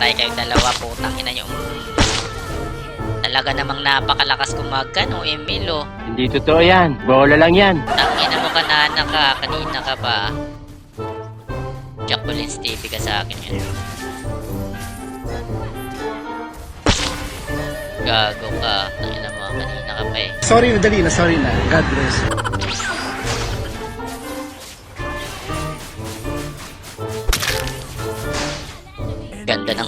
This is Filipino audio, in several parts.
Patay kayong dalawa, putang ina nyo. Talaga namang napakalakas kumagan, oh, Emil, oh. Hindi totoo yan. Bola lang yan. Tangina mo kanana ka, kanina ka pa. Jacqueline Stevie ka sa akin yun. Gago ka. Tangina mo, kanina ka pa eh. Sorry na, dali na, sorry na. God bless.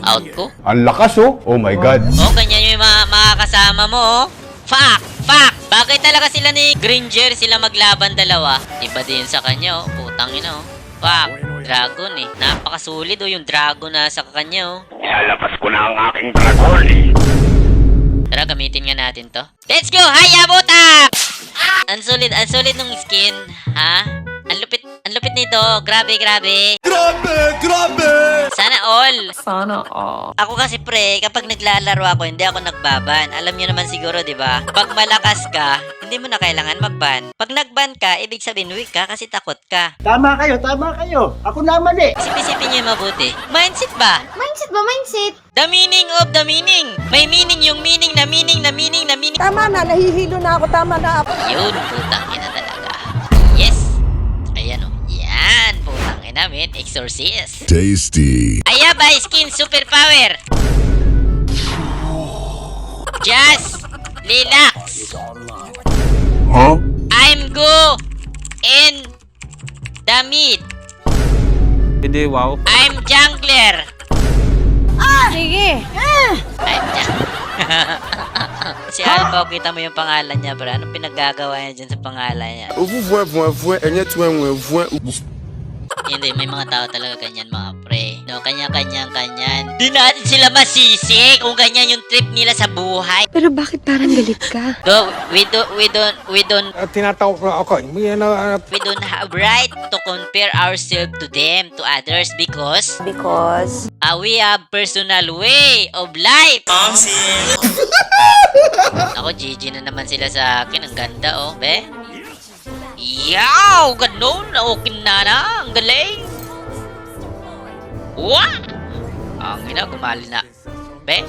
Ganda ng out ko. Ang lakas oh. Oh my God. Oh, ganyan yung mga, mga kasama mo, oh. Fuck! Fuck! Bakit talaga sila ni Granger sila maglaban dalawa? Iba din sa kanya, oh. Putang ina, oh. Fuck! Dragon, eh. Napakasulit, oh, yung dragon na sa kanya, oh. Ilalabas ko na ang aking dragon eh. Tara, gamitin nga natin to. Let's go! Haya, buta! Ang sulit, ang sulit nung skin, ha? Ang lupit, ang lupit nito. Grabe, grabe. Grabe! Grabe! Sana all. Sana all. Ako kasi pre, kapag naglalaro ako, hindi ako nagbaban. Alam niyo naman siguro, di ba? Pag malakas ka, hindi mo na kailangan magban. Pag nagban ka, ibig sabihin weak ka kasi takot ka. Tama kayo, tama kayo. Ako naman eh. Isip-isipin niyo yung mabuti. Mindset ba? Mindset ba? Mindset? The meaning of the meaning. May meaning yung meaning na meaning na meaning na meaning. Tama na, nahihilo na ako. Tama na. Yun, putang ina talaga. Men. Exorcist. Tasty. Aya ba, skin superpower? Just relax. Huh? I'm go in the mid. Hindi, wow. I'm jungler. Sige. I'm jungler. si Alpha, kita mo yung pangalan niya, bro. Anong pinagagawa niya dyan sa pangalan niya? Hindi, may mga tao talaga ganyan mga pre. No, kanya-kanyang kanyan. Di natin sila masisi kung ganyan yung trip nila sa buhay. Pero bakit parang galit ka? Go, we don't, we don't, we don't, tinatawag na ako. May ano, we don't have right to compare ourselves to them, to others because Because... uh, we have personal way of life. Ako, GG na naman sila sa akin. Ang ganda, oh, be. Yaw! Ganun! Okay na na! Ang galing! Wah! Ang ina, gumali na. Be?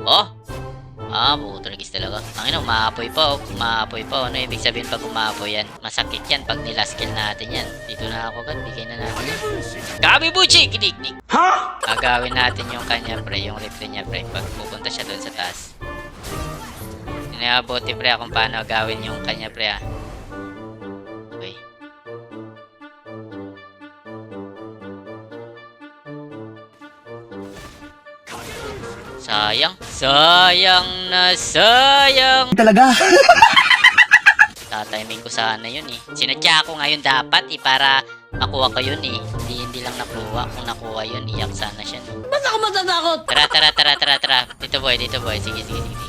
Oh! Ah, puto nagis talaga. Ang ina, umaapoy pa, oh. Umaapoy pa, oh. Ano ibig sabihin pag umaapoy yan? Masakit yan pag nilaskill natin yan. Dito na ako, gan. Bigay na natin. Gabi buchi! Kiniknik! Ha? Agawin natin yung kanya, pre. Yung replay niya, pre. Pag pupunta siya doon sa taas. Inabuti, pre, kung paano agawin yung kanya, pre, ah. Sayang. Sayang na sayang. Talaga? Tatiming ko sana yun eh. Sinadya ko ngayon dapat eh para makuha ko yun eh. Hindi, hindi lang nakuha. Kung nakuha yun, iyak sana siya. No? Ba't ako matatakot? Tara, tara, tara, tara, tara. Dito boy, dito boy. Sige, sige, sige.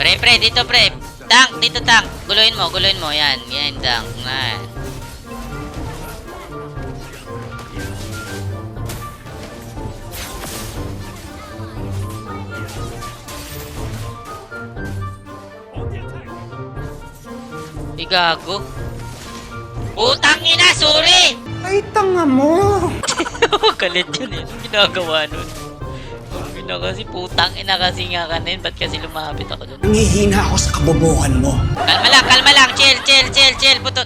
Pre, pre, dito pre. Tank, dito tank. Guluhin mo, guluhin mo. Yan, yan, tank. Yan. Igago. Putang ina, sorry! Ay, tanga mo. Galit yun eh. Ginagawa nun? Ang ina kasi, putang ina kasi nga kanin. Ba't kasi lumapit ako dun? Nangihina ako sa kabobohan mo. Kalma lang, kalma lang. Chill, chill, chill, chill. Puto.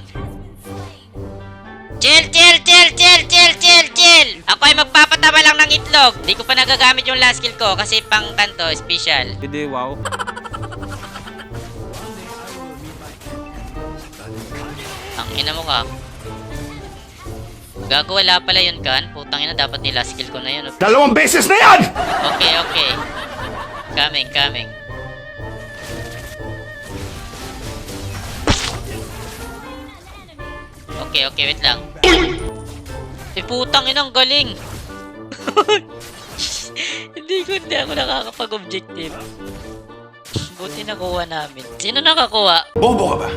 Chill, chill, chill, chill, chill, chill, chill. Ako ay magpapataba lang ng itlog. Di ko pa nagagamit yung last skill ko kasi pang kanto, special. Hindi, wow. Ina mo ka. Gago, wala pala yun kan. Putang ina, dapat ni last skill ko na yun. Dalawang beses na yan! Okay, okay. Coming, coming. Okay, okay, wait lang. Eh, putang inang galing. hindi ko, hindi ako nakakapag-objective. Buti nakuha namin. Sino nakakuha? Bobo ka ba?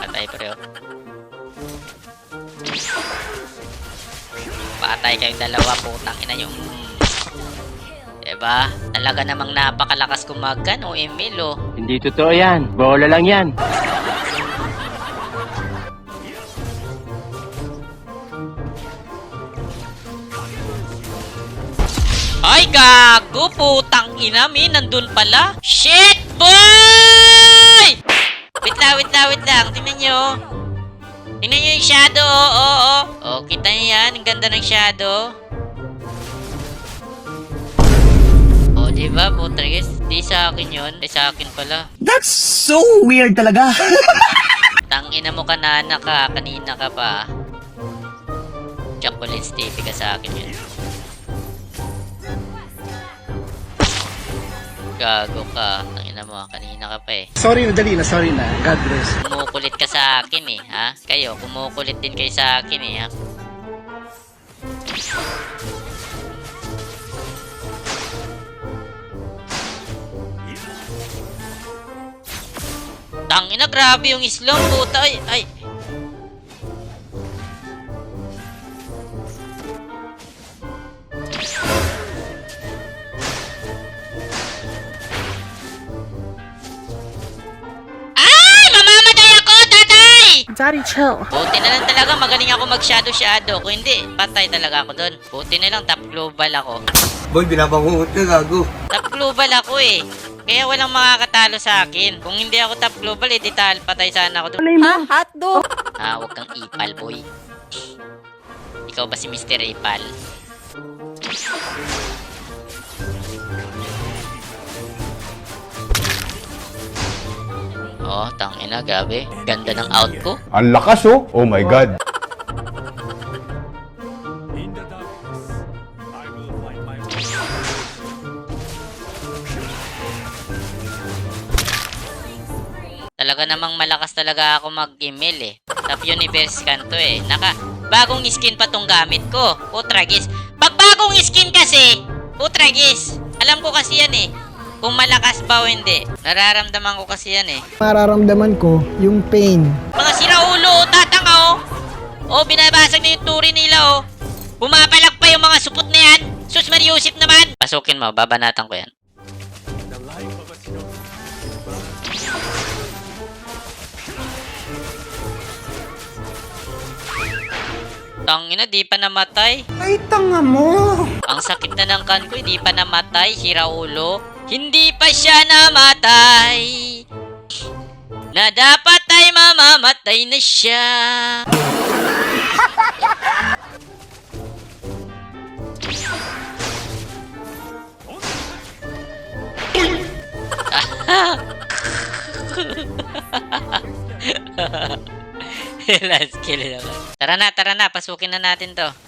Patay pareho. Patay kayong dalawa, putang ina yung... Diba? Talaga namang napakalakas kumagan, o Emil, oh. Hindi totoo yan. Bola lang yan. Ay, gago! Putang ina, min. Nandun pala. Shit, boy! Wait lang, wait lang, wait lang. Tingnan nyo. Tingnan nyo yung shadow, oo, oo, oo. Oh, kita nyo yan? Ang ganda ng shadow. Oh, di ba, Putragis? Di sa akin yun. Di sa akin pala. That's so weird talaga. Tangina mo kanana ka, kanina ka pa. Chocolate stiffy ka sa akin yun. Gago ka. Tangina mo, kanina ka pa eh. sorry na, dali na, sorry na. God bless. Kumukulit sa akin eh, ha? Kayo, kumukulit din kayo sa akin eh, ha? Tangina, grabe yung islong, puta. Ay. Ay! Daddy, chill. Buti na lang talaga, magaling ako mag-shadow-shadow. Kung hindi, patay talaga ako doon. Buti na lang, top global ako. Boy, binabangungot ka, gago. Top global ako eh. Kaya walang makakatalo sa akin. Kung hindi ako top global, eh, di tal, patay sana ako doon. Ha? Hotdog? Ah, huwag kang ipal, boy. Ikaw ba si Mr. Ipal? Oh, tangina, gabi. Ganda ng out ko. Ang lakas oh. Oh my God. Talaga namang malakas talaga ako mag-email eh. Top Universe kanto eh. Naka, bagong skin pa tong gamit ko. Putragis. Pag bagong skin kasi, Putragis. Alam ko kasi yan eh. Kung malakas ba o hindi. Nararamdaman ko kasi yan eh. Mararamdaman ko yung pain. Mga siraulo, tatanga oh. Oh, binabasag na yung turi nila oh. Bumapalag pa yung mga supot na yan. Sus Mariusip naman. Pasukin mo, babanatan ko yan. Tangina, di pa namatay. Ay, tanga mo. Ang sakit na ng kan ko, hindi pa namatay, si Raulo. Hindi pa siya namatay. Na dapat ay mamamatay na siya. Last kill naman. Tara na, tara na. Pasukin na natin to.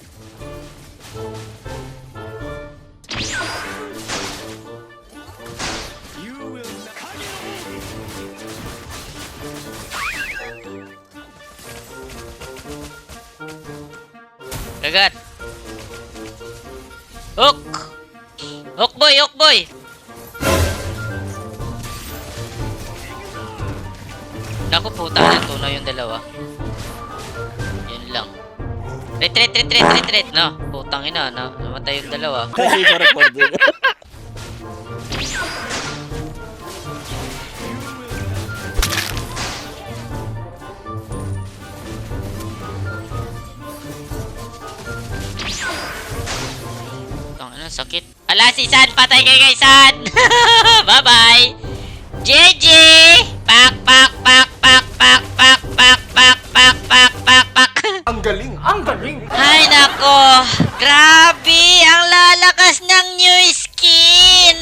Kagat. Hook! Hook boy, hook boy! Naku puta, natunaw yung dalawa. Yun lang. Retreat, retreat, retreat! No, putang ina, no, namatay yung dalawa. Ang ano, sakit. Ala si San, patay kay kay San. Bye-bye. JJ! Pak, pak, pak, pak, pak, pak, pak, pak, pak, pak, pak, pak. Ang galing, ang galing. Ay, nako. Grabe, ang lalakas ng new skin.